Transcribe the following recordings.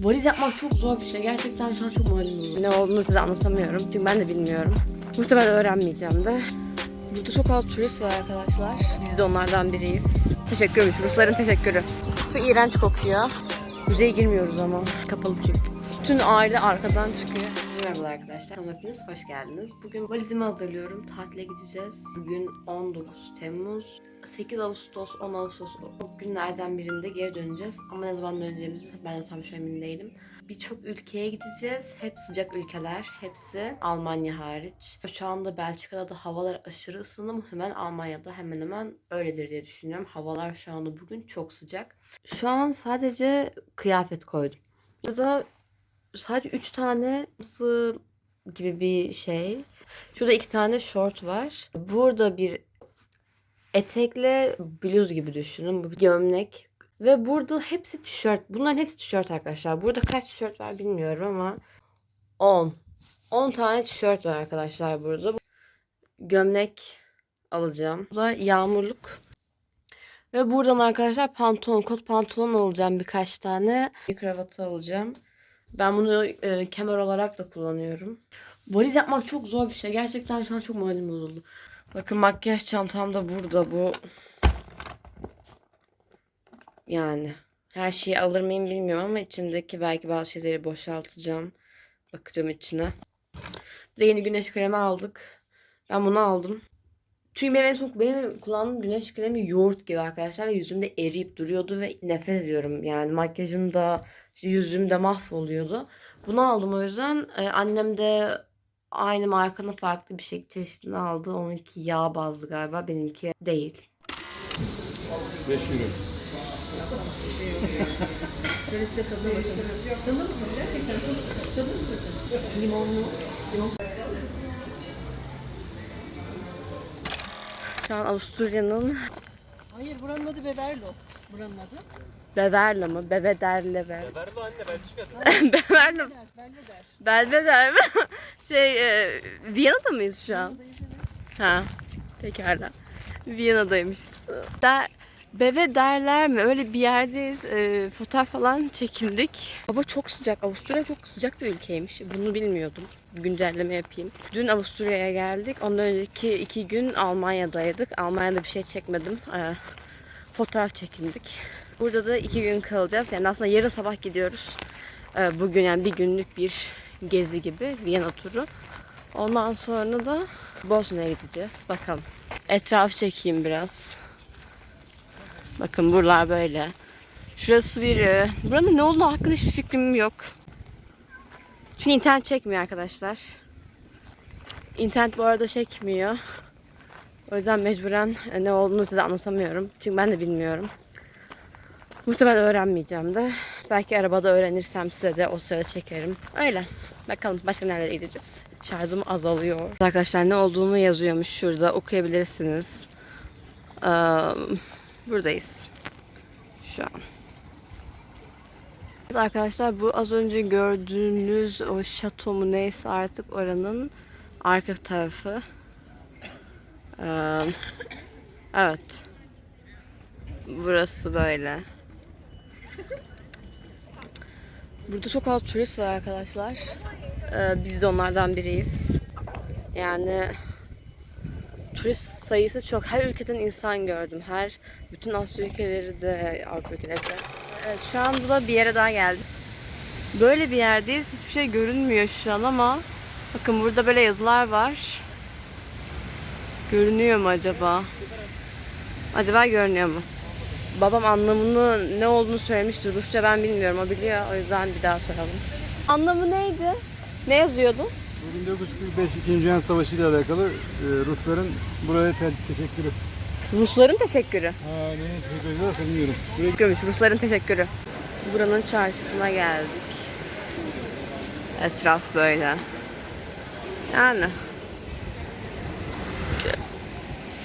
Valiz yapmak çok zor bir şey. Gerçekten şu an çok bozuldu. Ne olduğunu size anlatamıyorum. Çünkü ben de bilmiyorum. Muhtemelen öğrenmeyeceğim de. Burada çok az turist var arkadaşlar. Biz de onlardan biriyiz. Teşekkürmüş. Rusların teşekkürü. Çok iğrenç kokuyor. Müzeye girmiyoruz ama. Kapalı çünkü. Bütün aile arkadan çıkıyor. Merhaba arkadaşlar. Kanalıma hoş geldiniz. Bugün valizimi hazırlıyorum. Tatile gideceğiz. Bugün 19 Temmuz. 8 Ağustos, 10 Ağustos o günlerden birinde geri döneceğiz. Ama ne zaman döneceğimizi ben de tam şu emin değilim. Birçok ülkeye gideceğiz. Hep sıcak ülkeler. Hepsi Almanya hariç. Şu anda Belçika'da da havalar aşırı ısındı. Muhtemelen Almanya'da hemen hemen öyledir diye düşünüyorum. Havalar şu anda bugün çok sıcak. Şu an sadece kıyafet koydum. Burada sadece 3 tane gibi bir şey. Şurada iki tane short var. Burada bir etekle bluz gibi düşünün. Bu bir gömlek. Ve burada hepsi tişört. Bunların hepsi tişört arkadaşlar. Burada kaç tişört var bilmiyorum ama 10. 10 tane tişört var arkadaşlar burada. Gömlek alacağım. Bu da yağmurluk. Ve buradan arkadaşlar pantolon, kot pantolon alacağım birkaç tane. Bir kravatı alacağım. Ben bunu e, kemer olarak da kullanıyorum. Valiz yapmak çok zor bir şey. Gerçekten şu an çok moralim bozuldu. Bakın makyaj çantam da burada bu. Yani her şeyi alır mıyım bilmiyorum ama içindeki belki bazı şeyleri boşaltacağım. Bakacağım içine. Bir de yeni güneş kremi aldık. Ben bunu aldım. Çünkü benim en son benim kullandığım güneş kremi yoğurt gibi arkadaşlar ve yüzümde eriyip duruyordu ve nefret ediyorum. Yani makyajım da işte yüzüm de mahvoluyordu. Bunu aldım o yüzden. Ee, annem de aynı markanın farklı bir şey çeşidini aldı. Onunki yağ bazlı galiba. Benimki değil. 5 euro. Şöyle size tadına bakın. Tadına mısınız? Gerçekten çok tadına mı? Limonlu. Limon. Şu an Avusturya'nın Hayır buranın adı Beverlo. Buranın adı. Beverla mı? Bevederle be. Berlo anne Belçika'da. Beverla. Belveder. Belveder. Belveder mi? Şey, e, Viyana'da mıyız şu an? Ha, pekala. Viyana'daymışız. Der, Beve derler mi? Öyle bir yerdeyiz. E, fotoğraf falan çekindik. Hava çok sıcak. Avusturya çok sıcak bir ülkeymiş. Bunu bilmiyordum. Güncelleme yapayım. Dün Avusturya'ya geldik. Ondan önceki iki gün Almanya'daydık. Almanya'da bir şey çekmedim. E, fotoğraf çekindik. Burada da iki gün kalacağız. Yani aslında yarın sabah gidiyoruz. E, bugün yani bir günlük bir gezi gibi. Viyana turu. Ondan sonra da Bosna'ya gideceğiz. Bakalım. Etraf çekeyim biraz. Bakın buralar böyle. Şurası bir... e, Buranın ne olduğu hakkında hiçbir fikrim yok. Çünkü internet çekmiyor arkadaşlar. İnternet bu arada çekmiyor. O yüzden mecburen e, ne olduğunu size anlatamıyorum. Çünkü ben de bilmiyorum. Muhtemelen öğrenmeyeceğim de. Belki arabada öğrenirsem size de o sırada çekerim. Öyle. Bakalım başka nerelere gideceğiz. Şarjım azalıyor. Arkadaşlar ne olduğunu yazıyormuş şurada okuyabilirsiniz. Ee, buradayız. Şu an. Arkadaşlar bu az önce gördüğünüz o şato mu neyse artık oranın arka tarafı. Ee, evet. Burası böyle. Burada çok az turist var arkadaşlar. Ee, biz de onlardan biriyiz. Yani turist sayısı çok. Her ülkeden insan gördüm. Her bütün Asya ülkeleri de Avrupa ülkeleri de. Evet şu anda da bir yere daha geldik. Böyle bir yerdeyiz. Hiçbir şey görünmüyor şu an ama bakın burada böyle yazılar var. Görünüyor mu acaba? Acaba görünüyor mu? Babam anlamını ne olduğunu söylemişti. Rusça ben bilmiyorum. O biliyor. O yüzden bir daha soralım. Anlamı neydi? Ne yazıyordu? Bu 1945 2. Dünya Savaşı ile alakalı e, Rusların buraya te- teşekkürü. Rusların teşekkürü. Ha ne teşekkür ediyorlar bilmiyorum. Buraya. Rusların teşekkürü. Buranın çarşısına geldik. Etraf böyle. Yani.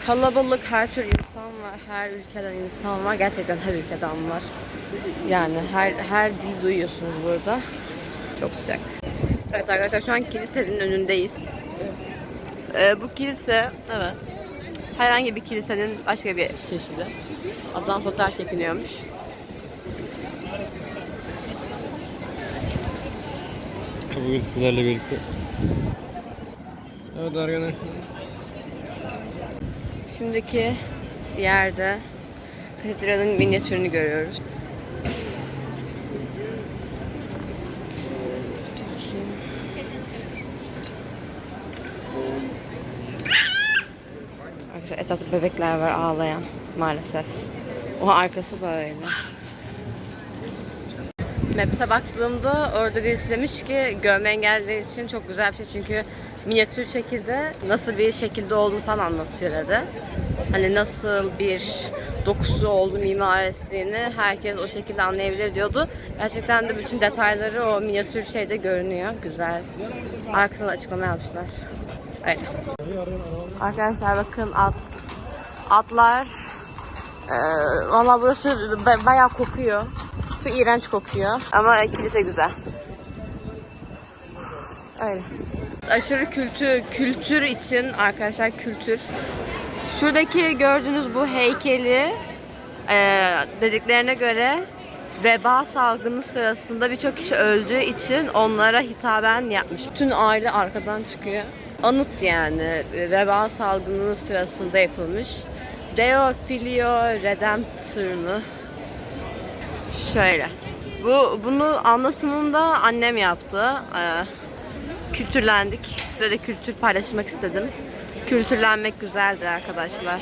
Kalabalık her tür insan var. Her ülkeden insan var. Gerçekten her ülkeden var. Yani her her dil duyuyorsunuz burada. Çok sıcak. Evet arkadaşlar şu an kilisenin önündeyiz. Ee, bu kilise evet. Herhangi bir kilisenin başka bir çeşidi. Adam fotoğraf çekiniyormuş. Bugün sizlerle birlikte. Evet arkadaşlar. Şimdiki yerde katedralin minyatürünü görüyoruz. Arkadaşlar etrafta bebekler var ağlayan maalesef. O arkası da öyle. Maps'e baktığımda orada birisi demiş ki görme engelliler için çok güzel bir şey çünkü minyatür şekilde nasıl bir şekilde olduğunu falan anlatıyor dedi. Hani nasıl bir dokusu oldu mimarisini herkes o şekilde anlayabilir diyordu. Gerçekten de bütün detayları o minyatür şeyde görünüyor. Güzel. Arkasında açıklama yapmışlar. Öyle. Arkadaşlar bakın at. Atlar. Ee, Valla burası ba- bayağı kokuyor. Çok iğrenç kokuyor. Ama kilise güzel. Öyle. Aşırı kültür, kültür için arkadaşlar kültür. Şuradaki gördüğünüz bu heykeli e, dediklerine göre veba salgını sırasında birçok kişi öldüğü için onlara hitaben yapmış. Bütün aile arkadan çıkıyor. Anıt yani veba salgını sırasında yapılmış. Deo Filio Redemptor mu? Şöyle. Bu bunu anlatımını da annem yaptı. Ee, kültürlendik. Size de kültür paylaşmak istedim. Kültürlenmek güzeldir arkadaşlar.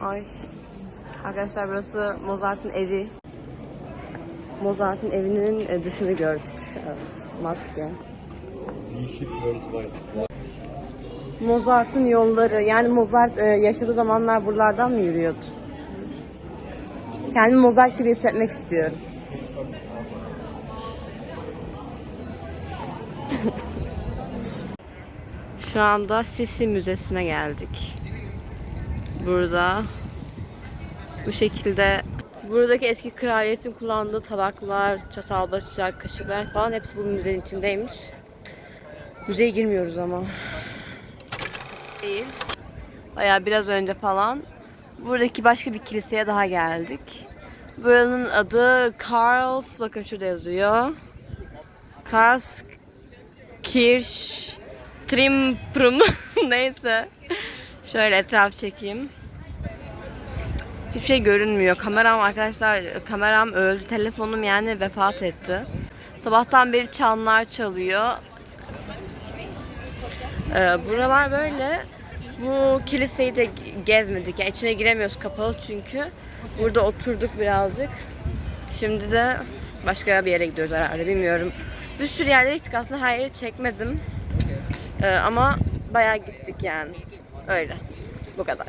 Ay. Arkadaşlar burası Mozart'ın evi. Mozart'ın evinin e, dışını gördük. Evet, maske. Mozart'ın yolları. Yani Mozart e, yaşadığı zamanlar buralardan mı yürüyordu? Kendimi Mozart gibi hissetmek istiyorum. Şu anda Sisi Müzesi'ne geldik. Burada bu şekilde buradaki eski kraliyetin kullandığı tabaklar, çatal, bıçak, kaşıklar falan hepsi bu müzenin içindeymiş. Müzeye girmiyoruz ama. Değil. Baya biraz önce falan. Buradaki başka bir kiliseye daha geldik. Buranın adı Karls, bakın şurada yazıyor. Karls Kirsch Trimprum neyse. Şöyle etraf çekeyim. Hiçbir şey görünmüyor. Kameram arkadaşlar kameram öldü. Telefonum yani vefat etti. Sabahtan beri çanlar çalıyor. Ee, buralar böyle. Bu kiliseyi de gezmedik. Yani içine giremiyoruz kapalı çünkü. Burada oturduk birazcık. Şimdi de başka bir yere gidiyoruz herhalde bilmiyorum. Bir sürü yerlere gittik aslında her yeri çekmedim. Ee, ama bayağı gittik yani. Öyle. Bu kadar.